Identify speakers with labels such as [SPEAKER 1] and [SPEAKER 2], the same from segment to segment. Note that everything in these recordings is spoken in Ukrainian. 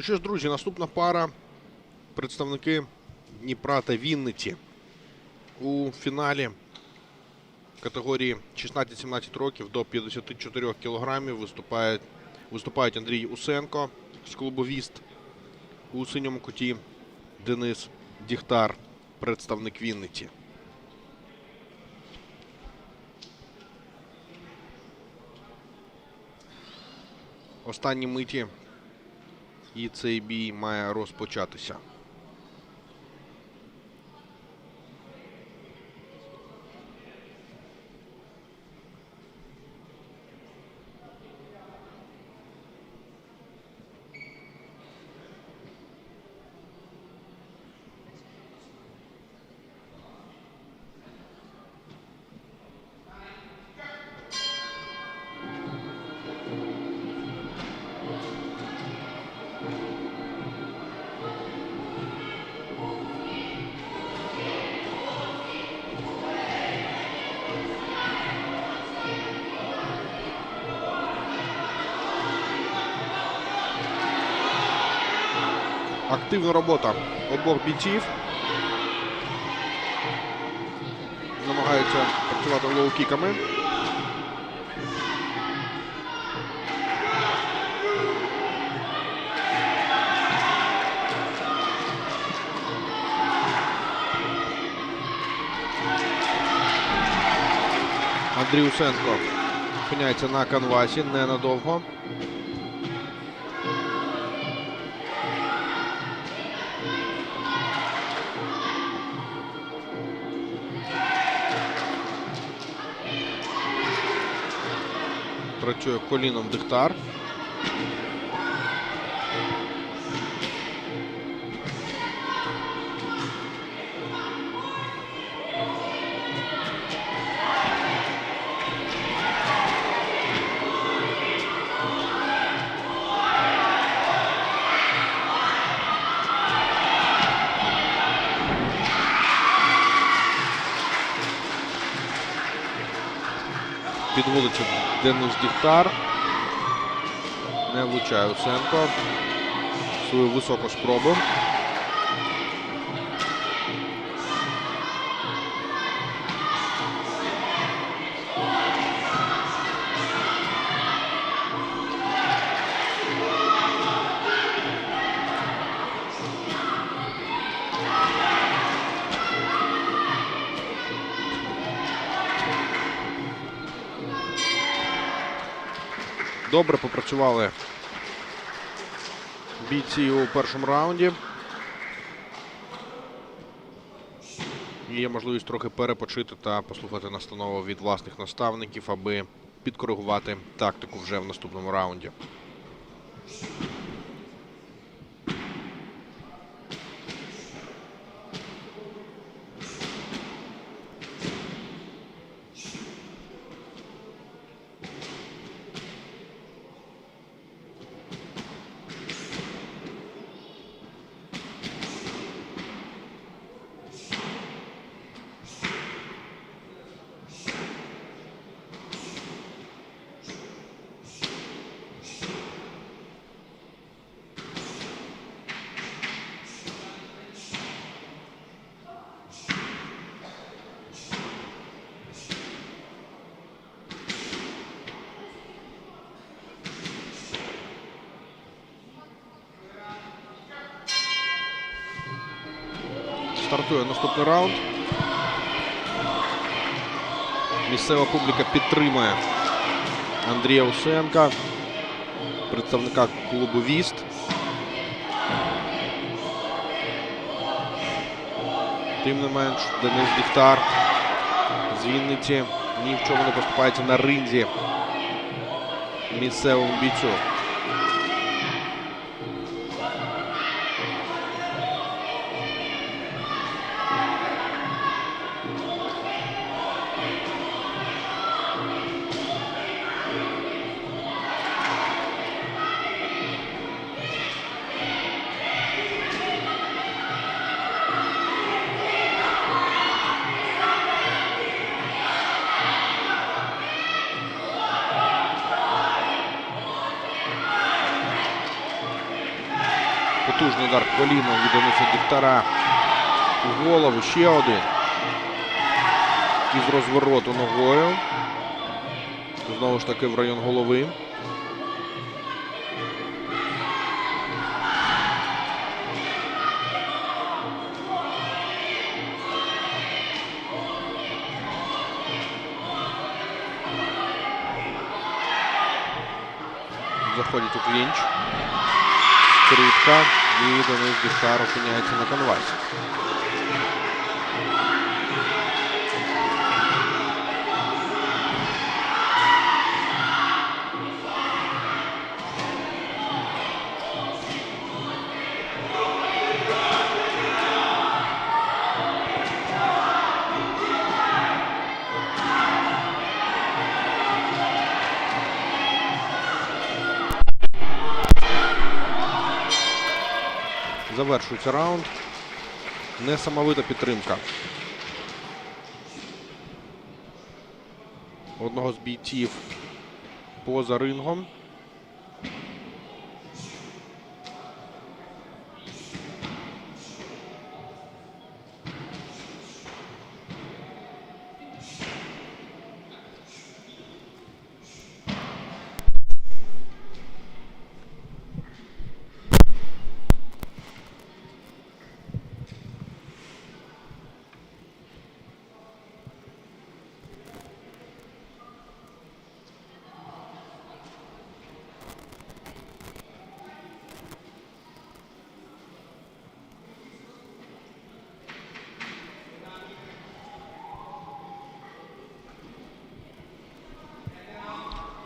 [SPEAKER 1] Ну що ж, друзі, наступна пара. Представники Дніпра та Вінниці у фіналі категорії 16-17 років до 54 кілограмів виступають, виступають Андрій Усенко з клубу Віст у синьому куті Денис Діхтар, представник Вінниці. Останні миті і цей бій має розпочатися. Активна робота обох бійців. Намагаються працювати лоу-кіками. Андрій Усенко опиняється на канвасі ненадовго. Працює коліном Дихтар. Підводиться Денис Діхтар. Не влучає Усенко. Свою високу спробу. Добре попрацювали бійці у першому раунді. Є можливість трохи перепочити та послухати настанову від власних наставників, аби підкоригувати тактику вже в наступному раунді. Стартує наступний раунд. Місцева публіка підтримує Андрія Усенка, представника клубу Віст. Тим не менш, Денис Діхтар з Вінниці ні в чому не поступається на ринзі місцевому бійцю. Потужний удар коліном від Дениса Діктара у голову. Ще один. Із розвороту ногою. Знову ж таки в район голови. Заходять у клінч. Скрипка. І Денис Діктар опиняється на конвасі. Завершується раунд. Несамовита підтримка. Одного з бійців поза рингом.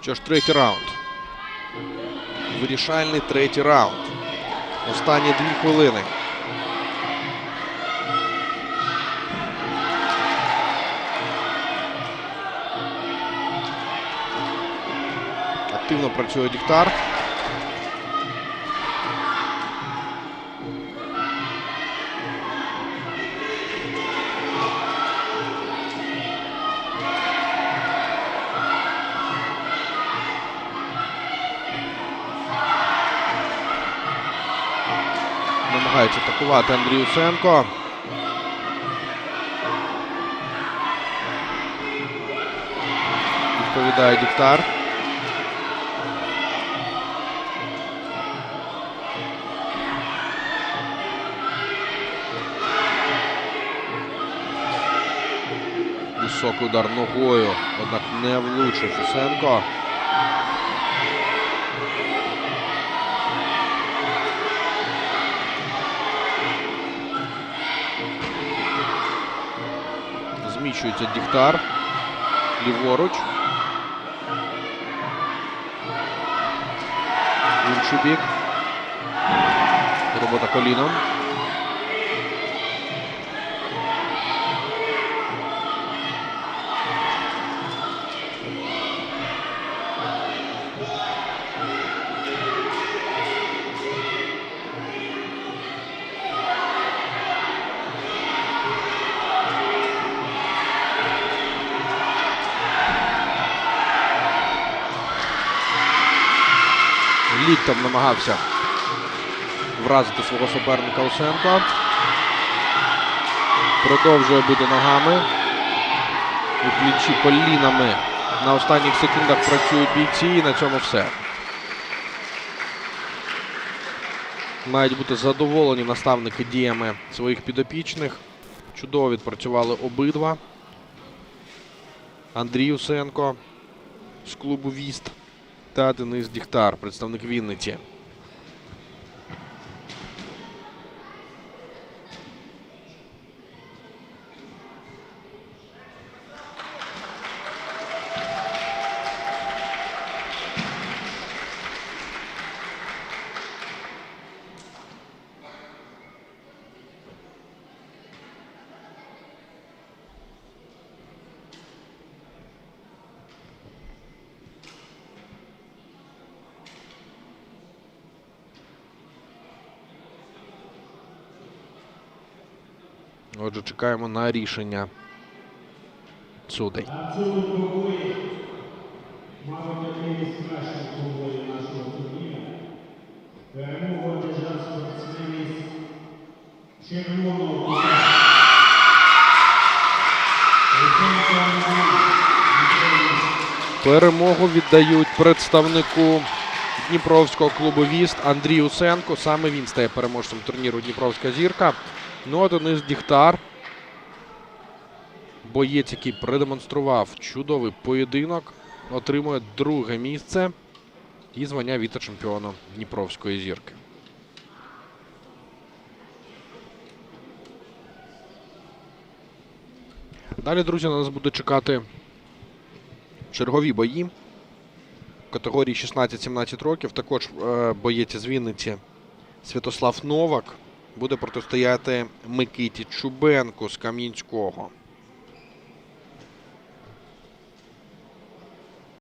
[SPEAKER 1] Що ж, третій раунд. Вирішальний третій раунд. Останні дві хвилини. Активно працює Діктар. Намагається атакувати Андрій Усенко. Відповідає Діктар. Високий удар ногою, однак не влучив Усенко. Зміщується Діхтар. Ліворуч. Інший бік. Робота коліном. Ліктом намагався вразити свого суперника Усенко. Продовжує бити ногами. У клінчі колінами. На останніх секундах працюють бійці і на цьому все. Мають бути задоволені наставники діями своїх підопічних. Чудово відпрацювали обидва. Андрій Усенко з клубу Віст та Денис Діхтар, представник Вінниці. Отже, чекаємо на рішення судей.
[SPEAKER 2] Перемогу
[SPEAKER 1] Перемогу віддають представнику Дніпровського клубу Віст Андрію Сенко. Саме він стає переможцем турніру Дніпровська зірка. Ну а Денис Діхтар. Боєць, який продемонстрував чудовий поєдинок, отримує друге місце і звання віце-чемпіона Дніпровської зірки. Далі, друзі, на нас буде чекати чергові бої категорії 16-17 років. Також е, боєць з Вінниці Святослав Новак буде протистояти Микиті Чубенку з Кам'янського.